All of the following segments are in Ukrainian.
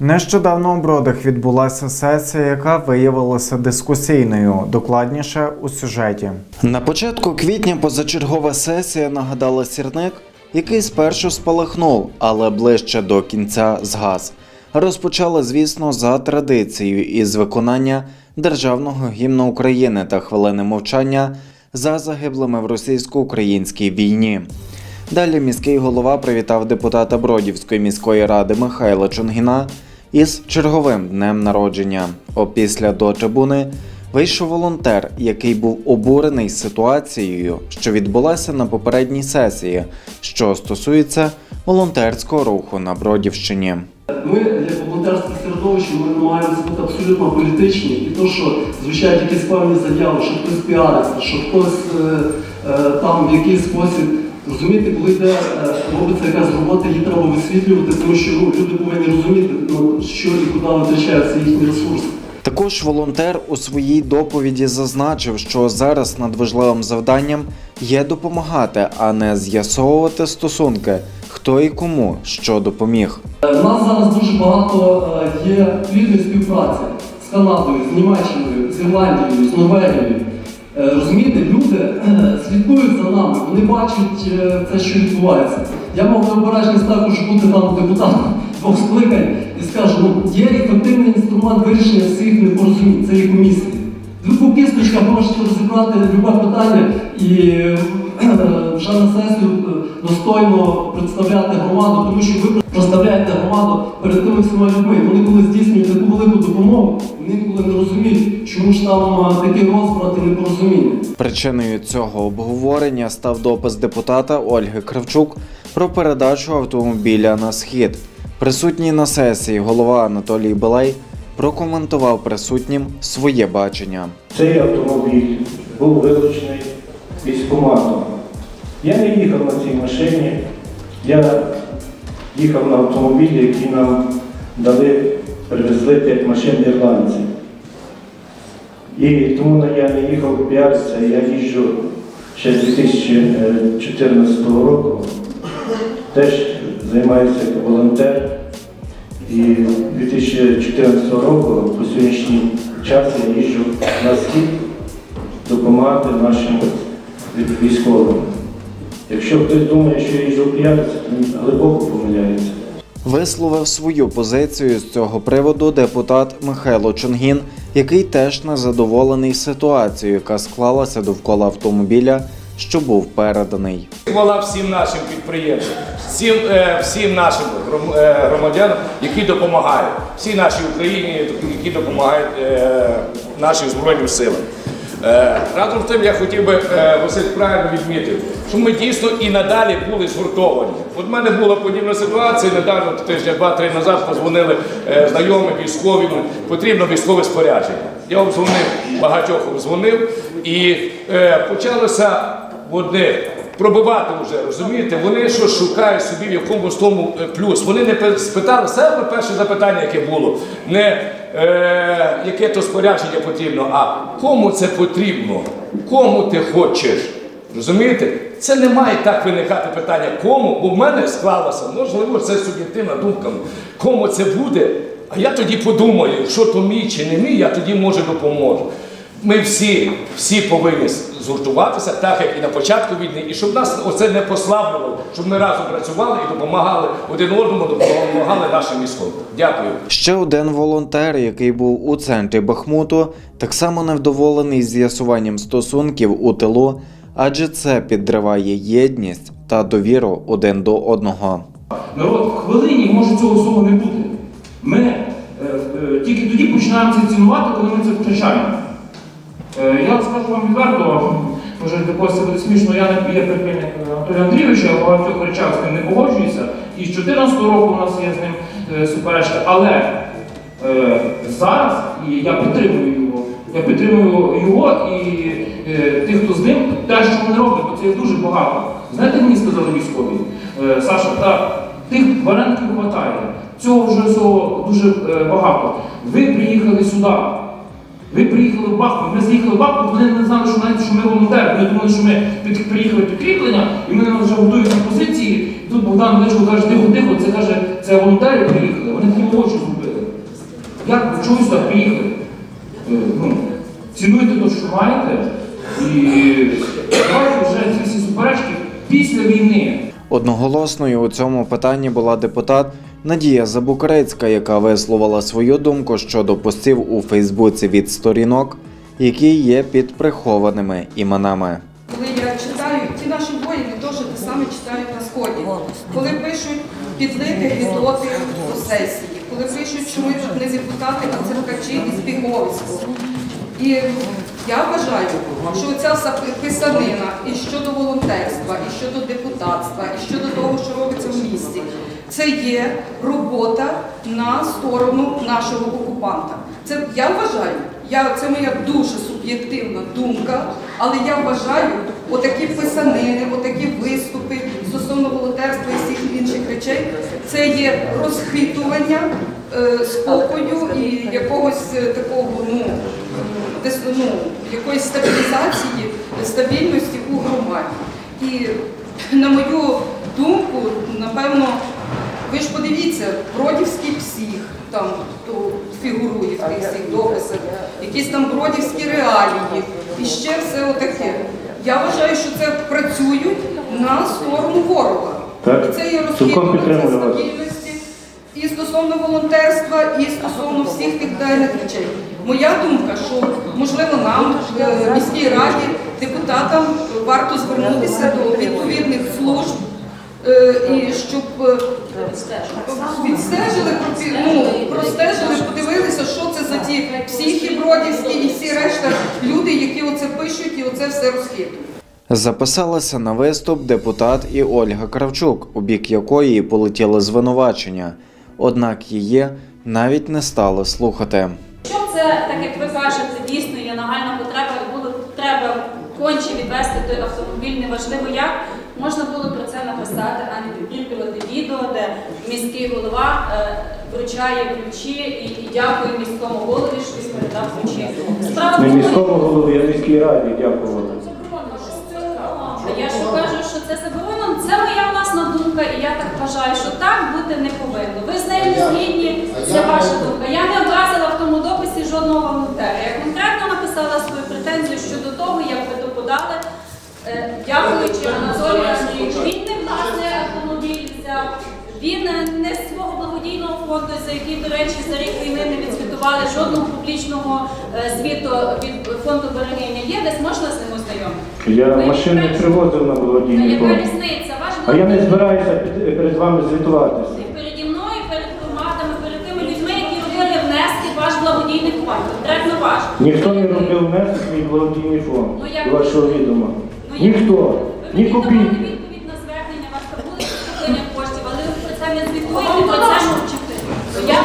Нещодавно у Бродах відбулася сесія, яка виявилася дискусійною. Докладніше у сюжеті. На початку квітня позачергова сесія нагадала сірник, який спершу спалахнув, але ближче до кінця згас. Розпочали, звісно, за традицією із виконання державного гімну України та хвилини мовчання за загиблими в російсько-українській війні. Далі міський голова привітав депутата Бродівської міської ради Михайла Чунгіна із черговим днем народження. Опісля до трибуни вийшов волонтер, який був обурений ситуацією, що відбулася на попередній сесії, що стосується волонтерського руху на Бродівщині. Ми як волонтерське середовище ми намагаємося бути абсолютно політичні. І то, що звучать якісь певні заяви, що хтось піариться, що хтось е, е, там в якийсь спосіб. Розумієте, коли йде, е, робиться якась робота, її треба висвітлювати, тому що ну, люди повинні розуміти, ну, що і куди витрачаються їхні ресурси. Також волонтер у своїй доповіді зазначив, що зараз надважливим завданням є допомагати, а не з'ясовувати стосунки, хто і кому що допоміг. Е, У нас зараз дуже багато е, є плідної співпраці з Канадою, з Німеччиною, з Ірландією, з Норвегією. Е, Розумієте, люди е, слідкують за нами, вони бачать те, це, що відбувається. Я мав необережність також бути там депутатом двох скликань і скажу, ну є ефективний інструмент вирішення всіх непорозумінь, це є комісія. Ви по кісточках можете розібрати любе питання і е, вже на сесію е, достойно представляти громаду, тому що ви представляєте громаду перед тими всіма людьми. Вони коли здійснюють таку велику допомогу, вони інколи не розуміють, чому ж там е, такий розбрат і непорозуміння. Причиною цього обговорення став допис депутата Ольги Кравчук про передачу автомобіля на схід. Присутній на сесії голова Анатолій Белей прокоментував присутнім своє бачення. Цей автомобіль був вилучений військкоматом. Я не їхав на цій машині, я їхав на автомобілі, які нам дали, привезли 5 машин ірландці. І тому я не їхав піаритися, я їжджу ще з 2014 року. Теж займаюся як волонтер. І 2014 року по сьогоднішній час я їжджу на схід допомагати нашим військовим. Якщо хтось думає, що я їжджу то він глибоко помиляється. Висловив свою позицію з цього приводу депутат Михайло Чонгін, який теж не задоволений ситуацією, яка склалася довкола автомобіля, що був переданий. Хвала всім нашим підприємцям, всім, е, всім нашим е, громадянам, які допомагають, всій нашій Україні, які допомагають е, нашим Збройним силам. Е, разом з тим я хотів би, е, Василь правильно відмітив, що ми дійсно і надалі були згуртовані. От в мене була подібна ситуація, недавно тижня два-три назад позвонили е, знайомі військові, ну, потрібно військове спорядження. Я обдзвонив, багатьох обдзвонив і почалося одне пробивати вже, розумієте? Вони що шукають собі в якомусь тому плюс. Вони не пи- спитали себе перше запитання, яке було, не е, яке то спорядження потрібно, а кому це потрібно, кому ти хочеш. Розумієте? Це не має так виникати питання, кому, бо в мене склалося, можливо, це суб'єктивна думка, кому це буде. А я тоді подумаю, що то мій чи не мій, я тоді може допоможу. Ми всі, всі повинні згуртуватися, так як і на початку війни, і щоб нас оце не послаблювало, щоб ми разом працювали і допомагали один одному, допомагали нашим військовим. Дякую. Ще один волонтер, який був у центрі Бахмуту, так само невдоволений з'ясуванням стосунків у тилу, адже це підриває єдність та довіру один до одного. Народ в хвилині може цього всього не бути. Ми е, е, тільки тоді починаємо це цінувати, коли ми це втрачаємо. Е, я скажу вам відверто, може для когось це буде смішно, я не є прихильник Анатолія Андрійовича, в багатьох речах з ним не погоджуюся. І з 2014 року у нас є з ним е, суперечка. Але е, зараз я підтримую його. Я підтримую його і е, тих, хто з ним, те, що вони роблять, бо це є дуже багато. Знаєте, мені сказали військові, е, Саша, та тих варіантів хватає. Цього вже всього дуже е, багато. Ви приїхали сюди. Ви приїхали в Бахмут, ми з'їхали в Бахмут, вони не знали, що навіть що ми волонтери. Вони думали, що ми під, приїхали підкріплення, і ми вже готують позиції. І тут Богдан Величко каже, тихо-тихо, це каже, це волонтери приїхали, вони такі очі зробили. Як ви чогось так приїхали? Е, ну, Цінуйте те, що маєте, і давайте вже ці всі суперечки після війни. Одноголосною у цьому питанні була депутат. Надія Забукарецька, яка висловила свою думку щодо постів у Фейсбуці від сторінок, які є під прихованими іменами. Коли я читаю, ті наші воїни теж те саме читають на сході. Коли пишуть підлити гідоти до сесії, коли пишуть, що ми тут не депутати, а циркачі і збіговисько. І я вважаю, що ця писанина і щодо волонтерства, і щодо депутатства, і щодо того, що робиться в місті, це є робота на сторону нашого окупанта. Це я вважаю, я, це моя дуже суб'єктивна думка, але я вважаю, отакі писанини, отакі виступи стосовно волонтерства і всіх інших речей, це є розхитування е, спокою і якогось е, такого, ну, ну, якоїсь стабілізації, стабільності у громаді. І на мою думку, напевно, ви ж подивіться, бродівський псих там то фігурує в тих всіх дописах, якісь там бродівські реалії і ще все отаке. Я вважаю, що це працюють на сторону ворога. Так. І це є розхитування стабільності і стосовно волонтерства, і стосовно всіх тих денних речей. Моя думка, що можливо нам, е, міській раді, депутатам варто звернутися до відповідних служб. Е, І щоб е, відстежили, ну, простежили, подивилися, що це за ті психи бродівські і всі решта люди, які оце пишуть і оце все розхитують. Записалася на виступ депутат і Ольга Кравчук, у бік якої полетіли звинувачення. Однак її навіть не стали слухати. Якщо це, так як ви кажете, дійсно є нагальна потреба, було треба конче відвести той автомобіль, неважливо як, можна було про це написати, а не підкріплювати відео, де міський голова е, вручає ключі і, дякує міському голові, що він передав ключі. Справа Не міському голові, а міській раді дякувати. Я ж кажу, що це заборонено. Це моя власна думка, і я так вважаю, що так бути не повинно. Ви з нею не згідні, це ваша думка. Я не образила в тому дописі жодного волонтера. Я конкретно написала свою претензію щодо того, як ви то подали. Е, Дякуючи Анатолію Андрійовичу, він не власний автомобіль взяв. Він е, не з свого благодійного фонду, за який, до речі, за рік війни не відзвітували жодного публічного е, звіту від фонду берегиня. Є десь можна з ним ознайомити? Я машин не привозив на благодійний яка різниця? Ваш А я не збираюся під- перед вами звітуватися. І переді мною, перед громадами, перед тими людьми, які робили внески в ваш благодійний фонд. Конкретно ваш. Ніхто не робив внесок в мій благодійний фонд. Ну, як- вашого відома. Ну, Ніхто. Ні копійки. відповідь на звернення, вас були поступлення коштів, але ви про це не звітуєте, про це мовчите. То я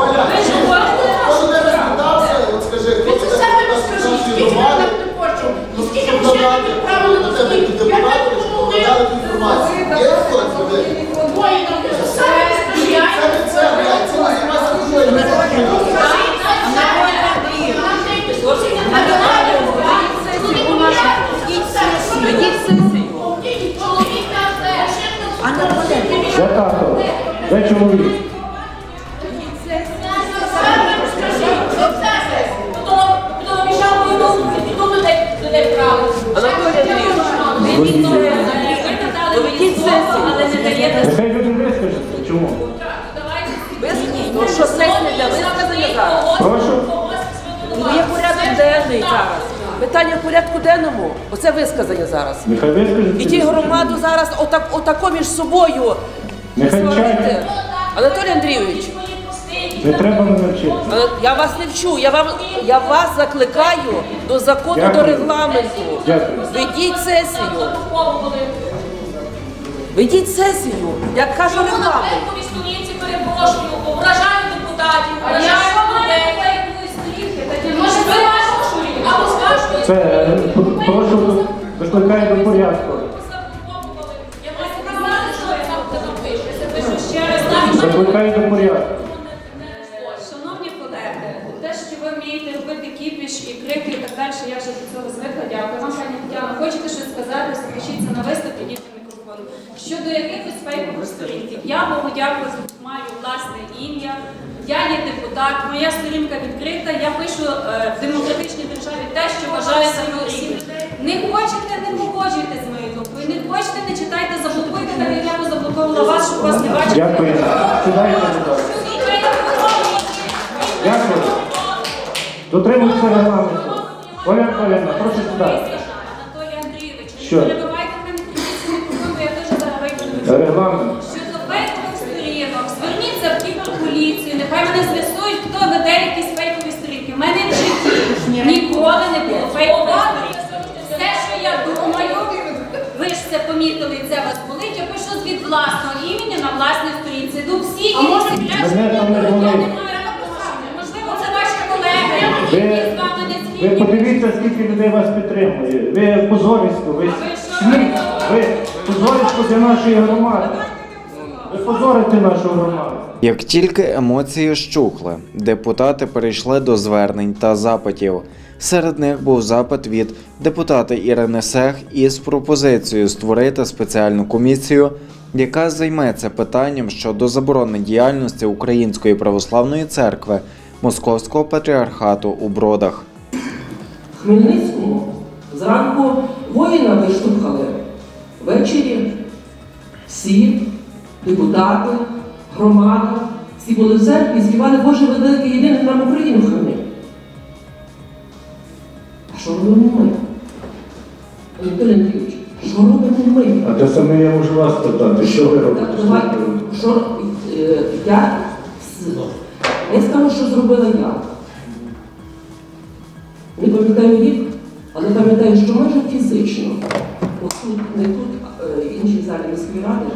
Оля, ви ж говорите, до тебе звертався? От скажи, хто до тебе звертався до влади? Ну, щоб додати, до тебе до депутатів, щоб додали ту інформацію. Є хтось ви? Це не це, я це називається культурою. Де тато? Де чоловік? Доведіть сесію, але не даєте Нехай люди вискажуться. Чому? Ну що сесія для висказання зараз? Прошу. Ну є порядок денний зараз. Питання в порядку денному. Оце висказання зараз. Нехай І ті громаду зараз отак, отако між собою Нехай сварити. Анатолій Андрійович, Не треба мене вчити. але я вас не вчу. Я вам я вас закликаю до закону, Дякую. до регламенту. Дякую. Ведіть сесію. Ведіть сесію, як каже регламент. сторінці перепрошую, ображаю депутатів, ображаю людей. Може, ви Це е, прошу викликаю до порядку. Я вас сказала, що я там тебе пишу. Я пишу ще раз. Викликаю до порядку. Шановні колеги, те, що ви вмієте робити кіпіш і крики і так далі, я вже до цього звикла. Дякую вам, пані Тетяна. Хочете щось сказати, запишіться на виступ, підіть на мікрофон. Щодо якихось фейкових сторінків, я Богу дякую, маю власне ім'я. Я є депутат, моя сторінка відкрита. Я пишу е, в демократичній державі те, що вважаю за всім. Не хочете, не погоджуйтесь з моєю думкою. Не хочете, не читайте, заблокуйте, так як я позаблоковувала вас, щоб вас не бачити. Дякую. Сідайте, будь ласка. Дякую. Дотримуйтеся регламенту. Оля Анатоліївна, прошу сідати. Анатолій Андрійович, Що? не перебивайте мене я дуже зараз вийду. Регламент. Щодо фейкових сторінок, зверніться в кіберполіцію, нехай мене хто якісь фейкові сторінки. У мене в житті ніколи не було фейкових сторінок. Все, що я думаю, ви ж це помітили, і це вас болить, я пишу від власного імені на власній сторінці. До не болить. маю написати. Можливо, це ваші колеги, Ви, які з вами не ви подивіться, скільки людей вас підтримує. Ви позорисько, ви сміх, ви позорисько для нашої громади. Ви позорите нашу громаду. Як тільки емоції щухли, депутати перейшли до звернень та запитів. Серед них був запит від депутата Ірини Сех із пропозицією створити спеціальну комісію, яка займеться питанням щодо заборони діяльності Української православної церкви Московського патріархату у Бродах. Хмельницькому зранку воїна виштовхали. Ввечері всі депутати, громада, всі були в церкві співали Боже великий єдиний нам Україну храни. А що робимо ми? Анатолій Андрійович, що робимо ми? А те саме я можу вас питати, що ви робите? Так, давай, що е, я, я скажу, що зробила я. Не пам'ятаю рік, але пам'ятаю, що майже фізично, от тут, не тут, е, в іншій залі міської ради,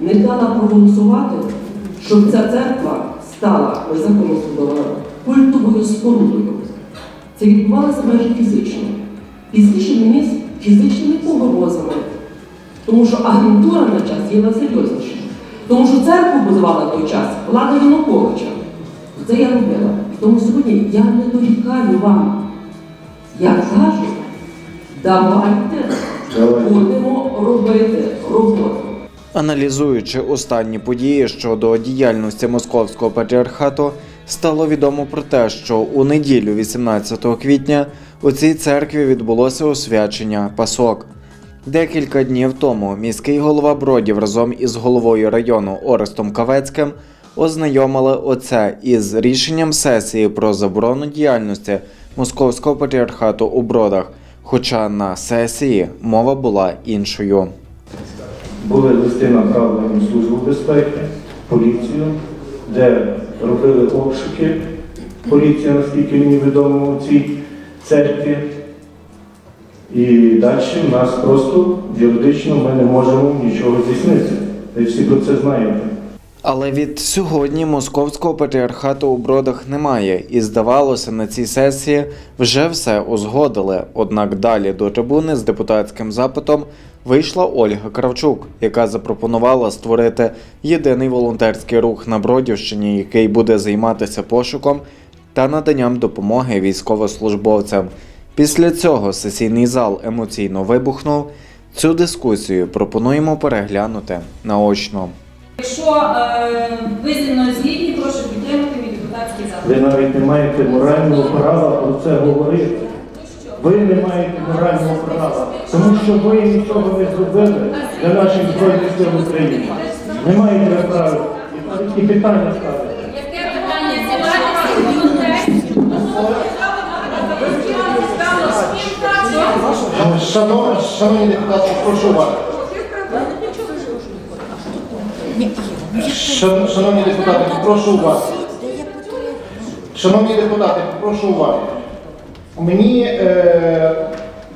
не дала проголосувати, щоб ця церква стала законом культовою спорудою. Це відбувалося майже фізично. Пізніше мені з фізичними погрозами. Тому що агентура на час діяла серйозніше. Тому що церкву будувала в той час влада Януковича. Це я робила. Тому сьогодні я не дорікаю вам. Я кажу, Давайте. будемо робити роботу. Аналізуючи останні події щодо діяльності московського патріархату, стало відомо про те, що у неділю, 18 квітня, у цій церкві відбулося освячення пасок. Декілька днів тому міський голова Бродів разом із головою району Орестом Кавецьким ознайомили оце із рішенням сесії про заборону діяльності московського патріархату у Бродах. Хоча на сесії мова була іншою. Були листи направлені в Службу безпеки, поліцію, де робили обшуки. Поліція, наскільки мені відомо, у цій церкві. І далі в нас просто юридично ми не можемо нічого здійснити. Ви всі про це знаєте. Але від сьогодні московського патріархату у бродах немає, і здавалося, на цій сесії вже все узгодили. Однак далі до трибуни з депутатським запитом вийшла Ольга Кравчук, яка запропонувала створити єдиний волонтерський рух на Бродівщині, який буде займатися пошуком та наданням допомоги військовослужбовцям. Після цього сесійний зал емоційно вибухнув. Цю дискусію пропонуємо переглянути наочно. Якщо е, ви зі мною згідні, прошу підтримати мій депутатський запит. Ви навіть не маєте морального права про це говорити. Ви не маєте морального права, тому що ви нічого не зробили для наших збройних сил України. Не маєте права і питання ставити. Яке питання? Шановні, шановні депутати, прошу вас. Шан- Шановні депутати, прошу вас. Шановні депутати, прошу уваги. Мені е,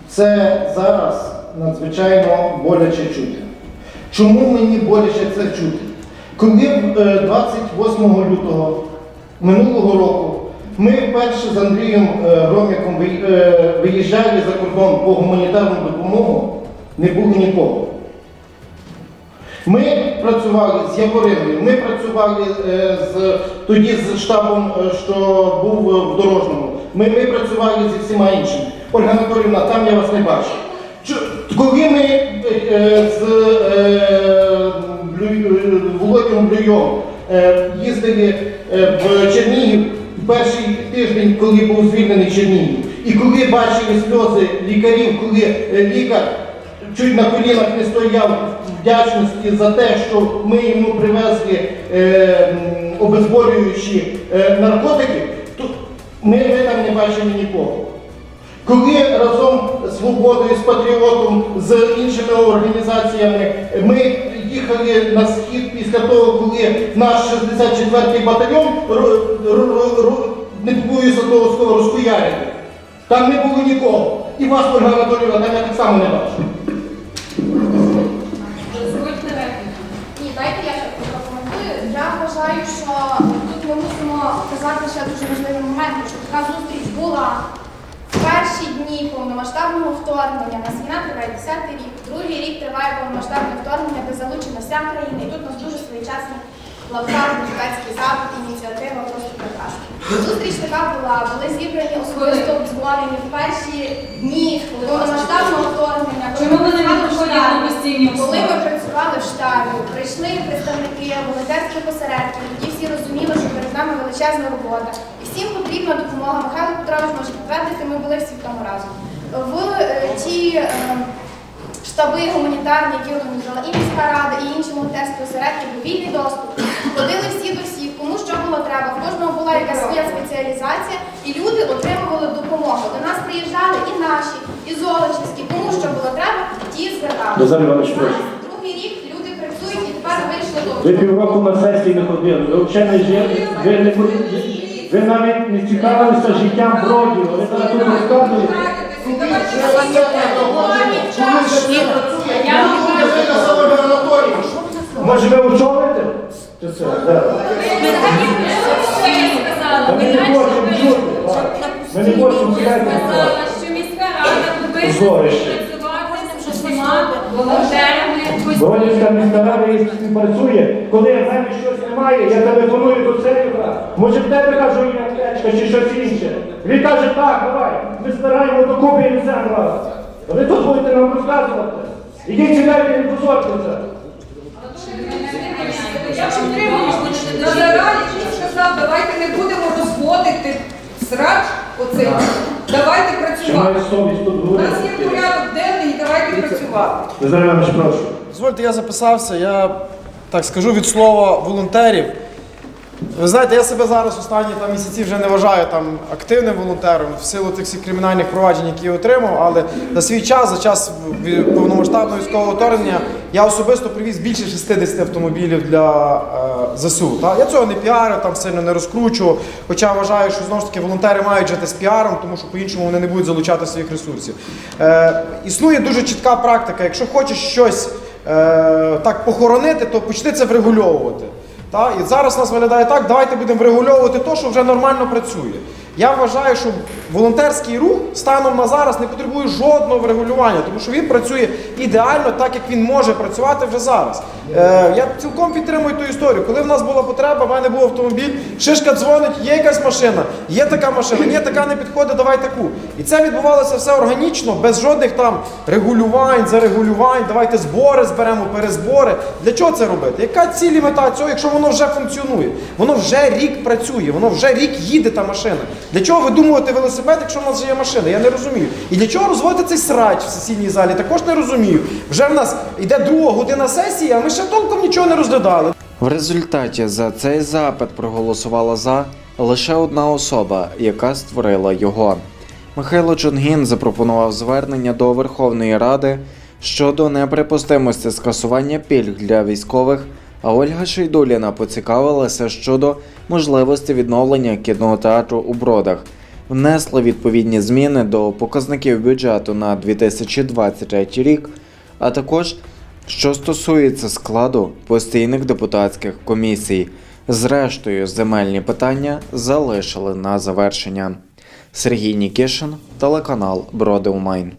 це зараз надзвичайно боляче чути. Чому мені боляче це чути? Коли е, 28 лютого минулого року ми вперше з Андрієм е, Громіком ви- е, виїжджали за кордон по гуманітарну допомогу, не було нікого. Ми працювали з Явориною, ми працювали е, з, тоді з штабом, е, що був в Дорожному. Ми, ми працювали зі всіма іншими. Ольга Анатоліївна, там я вас не бачив. Коли ми е, з Володимиром Блюйом їздили в Чернігів перший тиждень, коли був звільнений Чернігів. І коли бачили сльози лікарів, коли лікар чуть на колінах не стояв вдячності за те, що ми йому привезли е, обезболюючі е, наркотики, то ми, ми там не бачили нікого. Коли разом з свободою, з патріотом, з іншими організаціями ми їхали на схід після того, коли наш 64-й батальйон не побоюся того розкуярили, там не було нікого. І вас, Ольга Анатоліївна, там я так само не бачив. Дозвольте репліку. Ні, дайте я ще прокоментую. Я вважаю, що тут ми мусимо казати ще дуже важливий момент, що така зустріч була в перші дні повномасштабного вторгнення. На війна триває 10 рік, другий рік триває повномасштабне вторгнення, де залучена вся країна. І тут у нас дуже своєчасний лавкар, депутатський запит, ініціатива. Зустріч така була, були зібрані особисто обдзвонені в перші дні повномасштабного вторгнення. коли ми працювали Коли ми працювали в штабі, прийшли представники волонтерських осередків, тоді всі розуміли, що перед нами величезна робота. І всім потрібна допомога. Михайло Петрович може підтвердити, ми були всі в тому разом. В е, ті е, штаби гуманітарні, які організувала і міська рада, і інші волонтерські осередки, був вільний доступ. Ходили всі до всіх, кому що було треба. В кожного була якась своя спеціалізація, і люди отримували допомогу. До нас приїжджали і наші, і золочівські, кому що було треба, ті. Зараз Другий рік люди працюють і тепер вийшли до Ви півроку на сесії не ходили, ви взагалі не жили, ви, не, ви навіть не цікавилися життям бродів, ви зараз тут розказуєте. Я. Може ви очолите? Чи це? Да. ми. Та не чути вас. Ми не хочемо Я чути. сказала, що міська рада повинна Зорище. працювати з усіма волонтерами. Володівська міська рада і працює. Коли в мене щось немає, я телефоную до церкви. Може в тебе кажу і аптечка чи щось інше. Він каже, так, давай, ми збираємо докупи і несемо раз. Ви тут будете нам розказувати. Ідіть сюди і не позорте Назараліч сказав, давайте не будемо розводити срач оцей. Давайте працювати. У нас є порядок денний, і давайте працювати. Іванович, прошу. Дозвольте, я записався, я так скажу від слова волонтерів. Ви знаєте, я себе зараз останні там, місяці вже не вважаю там, активним волонтером в силу тих всіх кримінальних проваджень, які я отримав, але за свій час, за час повномасштабного військового вторгнення, я особисто привіз більше 60 автомобілів для е, ЗСУ. Та? Я цього не піарив, там сильно не розкручував, хоча вважаю, що знову ж таки волонтери мають жити з піаром, тому що по-іншому вони не будуть залучати своїх ресурсів. Е, існує дуже чітка практика, якщо хочеш щось е, так похоронити, то почни це врегульовувати. Та? І зараз нас виглядає так, давайте будемо врегульовувати те, що вже нормально працює. Я вважаю, що волонтерський рух станом на зараз не потребує жодного врегулювання, тому що він працює ідеально так, як він може працювати вже зараз. Е, я цілком підтримую ту історію. Коли в нас була потреба, в мене був автомобіль, шишка дзвонить, є якась машина, є така машина, ні, така не підходить, давай таку. І це відбувалося все органічно, без жодних там регулювань, зарегулювань, давайте збори зберемо, перезбори. Для чого це робити? Яка ціль і мета цього, якщо воно вже функціонує? Воно вже рік працює, воно вже рік їде та машина. Для чого видумувати велосипед, якщо в нас є машина? Я не розумію. І для чого розводити цей срач в сесійній залі? Також не розумію. Вже в нас йде друга година сесії, а ми ще толком нічого не розглядали. В результаті за цей запит проголосувала за лише одна особа, яка створила його. Михайло Чонгін запропонував звернення до Верховної Ради щодо неприпустимості скасування пільг для військових, а Ольга Шейдуліна поцікавилася щодо можливості відновлення кінотеатру у Бродах. Внесли відповідні зміни до показників бюджету на 2023 рік, а також що стосується складу постійних депутатських комісій. Зрештою, земельні питання залишили на завершення. Сергій Нікішин, телеканал Броди Умайн.